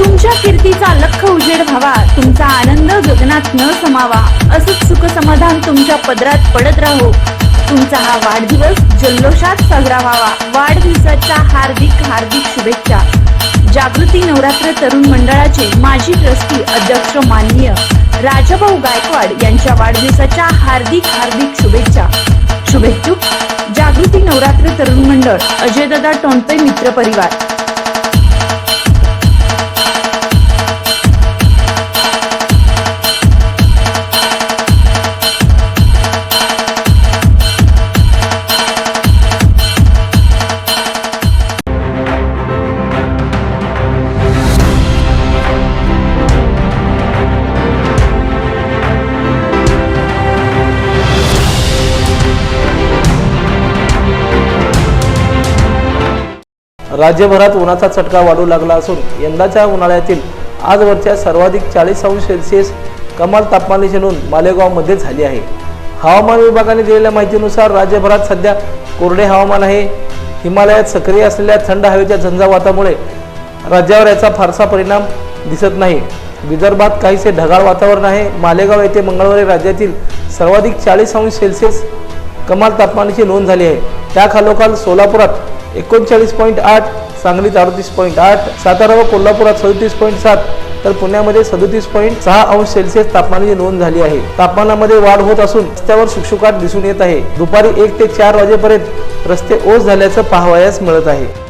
तुमच्या कीर्तीचा लख उजेड व्हावा. तुमचा आनंद गगनात न समावा. असंच सुख समाधान तुमच्या पदरात पडत राहो. तुमचा हा वाढदिवस जल्लोषात साजरा व्हावा. वाढदिवसाच्या हार्दिक हार्दिक शुभेच्छा. जागृती नवरात्र तरुण मंडळाचे माजी ट्रस्टी अध्यक्ष माननीय राजाभाऊ गायकवाड यांच्या वाढदिवसाच्या हार्दिक हार्दिक शुभेच्छा. शुभेच्छुक जागृती नवरात्र तरुण मंडळ अजयदादा टोणपे मित्र परिवार. राज्यभरात उन्हाचा चटका वाढू लागला असून यंदाच्या उन्हाळ्यातील आजवरच्या सर्वाधिक चाळीस अंश सेल्सिअस कमाल तापमानाची नोंद मालेगावमध्ये झाली आहे. हवामान विभागाने दिलेल्या माहितीनुसार राज्यभरात सध्या कोरडे हवामान आहे. हिमालयात सक्रिय असलेल्या थंड हवेच्या झंझावातामुळे राज्यावर याचा फारसा परिणाम दिसत नाही. विदर्भात काहीसे ढगाळ वातावरण आहे. मालेगाव येथे मंगळवारी राज्यातील सर्वाधिक चाळीस अंश सेल्सिअस कमाल तापमानाची नोंद झाली आहे. त्याखालोखाल सोलापुरात एकोणचाळीस पॉईंट आठ सांगलीत अडतीस पॉईंट आठ सातारा व कोल्हापुरात सदतीस पॉईंट सात तर पुण्यामध्ये सदतीस पॉईंट सहा अंश सेल्सिअस तापमानाची नोंद झाली आहे. तापमानामध्ये वाढ होत असून रस्त्यावर शुकशुकाट दिसून येत आहे. दुपारी एक ते चार वाजेपर्यंत रस्ते ओस झाल्याचं पाहावयास मिळत आहे.